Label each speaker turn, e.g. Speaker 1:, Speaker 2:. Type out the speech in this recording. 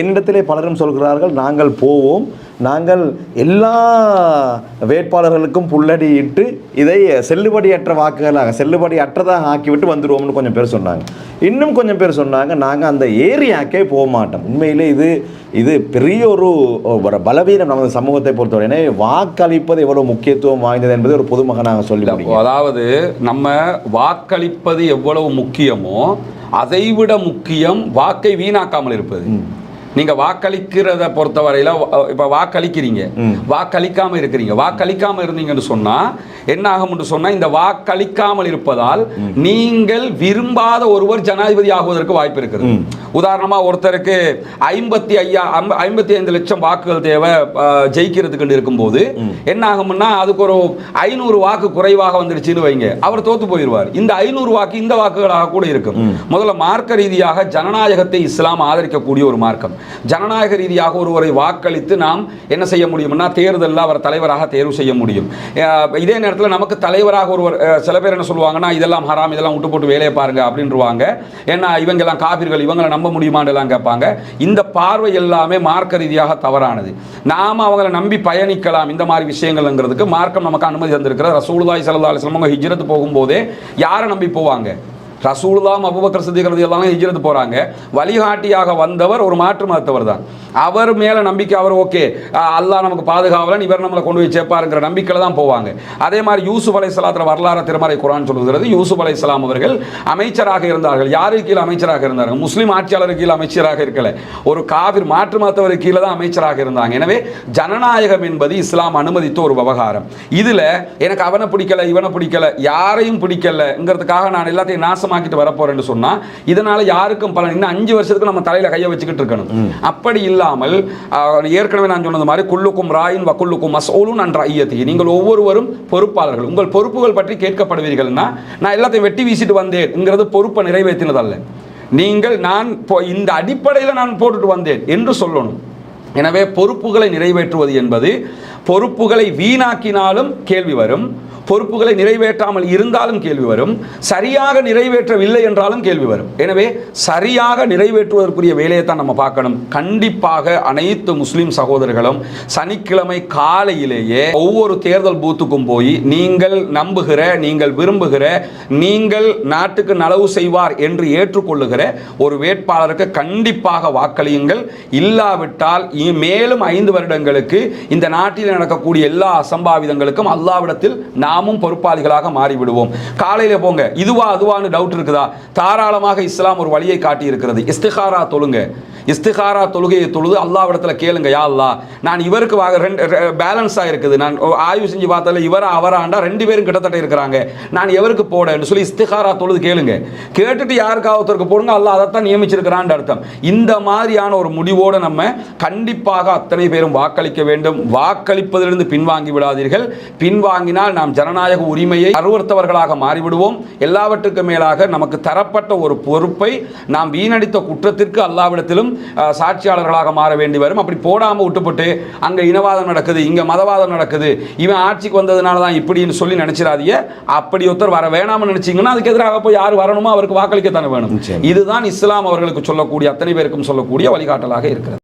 Speaker 1: என்னிடத்திலே பலரும் சொல்கிறார்கள் நாங்கள் போவோம். நாங்கள் எல்லா வேட்பாளர்களுக்கும் புல்லடியிட்டு இதை செல்லுபடியற்ற வாக்குகளாக செல்லுபடியற்றதாக ஆக்கிவிட்டு வந்துடுவோம்னு கொஞ்சம் பேர் சொன்னாங்க. இன்னும் கொஞ்சம் பேர் சொன்னாங்க நாங்கள் அந்த ஏரியாக்கே போக மாட்டோம் உண்மையிலே இது இது பெரிய ஒரு ஒரு பலவீனம் நமது சமூகத்தை பொறுத்தவரை. வாக்களிப்பது எவ்வளவு முக்கியத்துவம் வாய்ந்தது என்பதை ஒரு பொதுமகனாக சொல்லி முடியும்
Speaker 2: அதாவது நம்ம வாக்களிப்பது எவ்வளவு முக்கியமோ அதைவிட முக்கியம் வாக்கை வீணாக்காமல் இருப்பது. நீங்க வாக்களிக்கிறத பொறுத்தவரையில இப்ப வாக்களிக்கிறீங்க. வாக்களிக்காம இருக்கிறீங்க. வாக்களிக்காம இருந்தீங்கன்னு சொன்னா என்ன ஆகும்னு சொன்னா இந்த வாக்களிக்காமல் இருப்பதால் நீங்கள் விரும்பாத ஒருவர் ஜனாதிபதி ஆகுவதற்கு வாய்ப்பு இருக்குது உதாரணமா ஒருத்தருக்கு ஐம்பத்தி ஐயா ஐம்ப- ஐம்பத்தி ஐந்து லட்சம் வாக்குகள் தேவை அஹ், ஜெயிக்கிறதுக்கு இருக்கும்போது என்ன ஆகும்னா அதுக்கு ஒரு ஐநூறு வாக்கு குறைவாக வந்துடுச்சுன்னு வைங்க. அவர் தோத்து போயிடுவார். இந்த ஐநூறு வாக்கு இந்த வாக்குகளாக கூட இருக்கும். முதல்ல மார்க்க ரீதியாக ஜனநாயகத்தை இஸ்லாம் ஆதரிக்கக்கூடிய ஒரு மார்க்கம். ஜனநாயக ரீதியாக ஒருவரை வாக்களித்து நாம் என்ன செய்ய முடியும்னா தேர்தலில் அவர் தலைவராக தேர்வு செய்ய முடியும். இதே நேரத்தில் நமக்கு தலைவராக ஒருவர் சில பேர் என்ன சொல்லுவாங்கன்னா இதெல்லாம் ஹராம் இதெல்லாம் விட்டு போட்டு வேலையை பாருங்க அப்படின்றவாங்க. ஏன்னா இவங்கெல்லாம் காபிர்கள் இவங்களை நம்ப முடியுமான்னு எல்லாம் கேட்பாங்க. இந்த பார்வை எல்லாமே மார்க்க ரீதியாக தவறானது. நாம அவங்களை நம்பி பயணிக்கலாம் இந்த மாதிரி விஷயங்கள்ங்கிறதுக்கு மார்க்கம் நமக்கு அனுமதி தந்திருக்கிறது ரசூலுதாய் ஸல்லல்லாஹு அலைஹி வஸல்லம் அவங்க ஹிஜ்ரத் போகும்போதே யாரை நம்பி போவாங்க? ரசூலுல்லாம் அபுபக்கர் சித்திக்கிறது எல்லாம் ஹிஜ்ரத் போகிறாங்க வழிகாட்டியாக வந்தவர் ஒரு மாற்று மதத்தவர் தான் அவர் மேலே நம்பிக்கை அவர் ஓகே. அல்லாஹ் நமக்கு பாதுகாவலன் இவர் நம்மளை கொண்டு போய் சேர்ப்பாருங்கிற நம்பிக்கையில் தான் போவாங்க. அதே மாதிரி யூசுப் அலை சலாத்துல வரலாறு திருமறை குரான் சொல்லுகிறது. யூசுப் அலை இஸ்லாம் அவர்கள் அமைச்சராக இருந்தார்கள். யாரு கீழே அமைச்சராக இருந்தார்கள்? முஸ்லீம் ஆட்சியாளர் கீழே அமைச்சராக இருக்கல. ஒரு காவிர் மாற்று மதத்தவர் கீழே தான் அமைச்சராக இருந்தாங்க. எனவே ஜனநாயகம் என்பது இஸ்லாம் அனுமதித்த ஒரு விவகாரம். இதில் எனக்கு அவனை பிடிக்கல இவனை பிடிக்கல யாரையும் பிடிக்கலங்கிறதுக்காக நான் எல்லாத்தையும் நாசம் நாசமாக்கிட்டு வரப்போறேன்னு சொன்னா இதனால யாருக்கும் பலன் இன்னும் அஞ்சு வருஷத்துக்கு நம்ம தலையில கையை வச்சுக்கிட்டு இருக்கணும். அப்படி இல்லாமல் ஏற்கனவே நான் சொன்னது மாதிரி குல்லுக்கும் ராயின் வக்குல்லுக்கும் மசோலும் நன்ற ஐயத்தி. நீங்கள் ஒவ்வொருவரும் பொறுப்பாளர்கள். உங்கள் பொறுப்புகள் பற்றி கேட்கப்படுவீர்கள்னா நான் எல்லாத்தையும் வெட்டி வீசிட்டு வந்தேன்ங்கிறது பொறுப்பை நிறைவேற்றினதல்ல. நீங்கள் நான் இந்த அடிப்படையில் நான் போட்டுட்டு வந்தேன் என்று சொல்லணும். எனவே பொறுப்புகளை நிறைவேற்றுவது என்பது பொறுப்புகளை வீணாக்கினாலும் கேள்வி வரும். பொறுப்புகளை நிறைவேற்றாமல் இருந்தாலும் கேள்வி வரும். சரியாக நிறைவேற்றவில்லை என்றாலும் கேள்வி வரும். எனவே சரியாக நிறைவேற்றுவதற்குரிய வேலையை தான் நம்ம பார்க்கணும். கண்டிப்பாக அனைத்து முஸ்லீம் சகோதரர்களும் சனிக்கிழமை காலையிலேயே ஒவ்வொரு தேர்தல் பூத்துக்கும் போய் நீங்கள் நம்புகிற நீங்கள் விரும்புகிற நீங்கள் நாட்டுக்கு நலவு செய்வார் என்று ஏற்றுக்கொள்ளுகிற ஒரு வேட்பாளருக்கு கண்டிப்பாக வாக்களியுங்கள். இல்லாவிட்டால் மேலும் ஐந்து வருடங்களுக்கு இந்த நாட்டில் நடக்கக்கூடிய எல்லா அசம்பாவிதங்களுக்கும் அல்லாவிடத்தில் நாமும் பொறுப்பாளிகளாக மாறிவிடுவோம். காலையில போங்க. இதுவா அதுவான்னு டவுட் இருக்குதா? தாராளமாக இஸ்லாம் ஒரு வழியை காட்டி இருக்கிறது இஸ்திகாரா தொழுங்க. இஸ்திகாரா தொழுகையை தொழுது அல்லாவிடத்தில் கேளுங்க யா அல்லா. நான் இவருக்கு ரெண்டு பேலன்ஸாக இருக்குது. நான் ஆய்வு செஞ்சு பார்த்ததுல இவரா அவராண்டா ரெண்டு பேரும் கிட்டத்தட்ட இருக்கிறாங்க. நான் எவருக்கு போடன்னு சொல்லி இஸ்திகாரா தொழுது கேளுங்க. கேட்டுட்டு யாருக்காக ஒருத்தருக்கு போடுங்க? அல்லாஹ் அதைத்தான் நியமிச்சிருக்கிறான்னு அர்த்தம். இந்த மாதிரியான ஒரு முடிவோடு நம்ம கண்டிப்பாக அத்தனை பேரும் வாக்களிக்க வேண்டும். வாக்களிப்பதிலிருந்து பின்வாங்கி விடாதீர்கள். பின்வாங்கினால் நாம் ஜனநாயக உரிமையை அருவறுத்தவர்களாக மாறிவிடுவோம். எல்லாவற்றுக்கும் மேலாக நமக்கு தரப்பட்ட ஒரு பொறுப்பை நாம் வீணடித்த குற்றத்திற்கு அல்லாவிடத்திலும் சாட்சியாளர்களாக மாற வேண்டி வரும். அப்படி போடாம விட்டுப்பட்டு அங்க இனவாதம் நடக்குது இங்க மதவாதம் நடக்குது இவன் ஆட்சிக்கு வந்ததுனால தான் இப்படின்னு சொல்லி நினைச்சிடாதீங்க. அப்படி ஒருத்தர் வர வேணாம்னு நினைச்சீங்கன்னா அதுக்கு எதிராக போய் யார் வரணுமோ அவருக்கு வாக்களிக்கத்தானே வேணும். இதுதான் இஸ்லாம் அவர்களுக்கு சொல்லக்கூடிய அத்தனை பேருக்கும் சொல்லக்கூடிய வழிகாட்டலாக இருக்கிறது.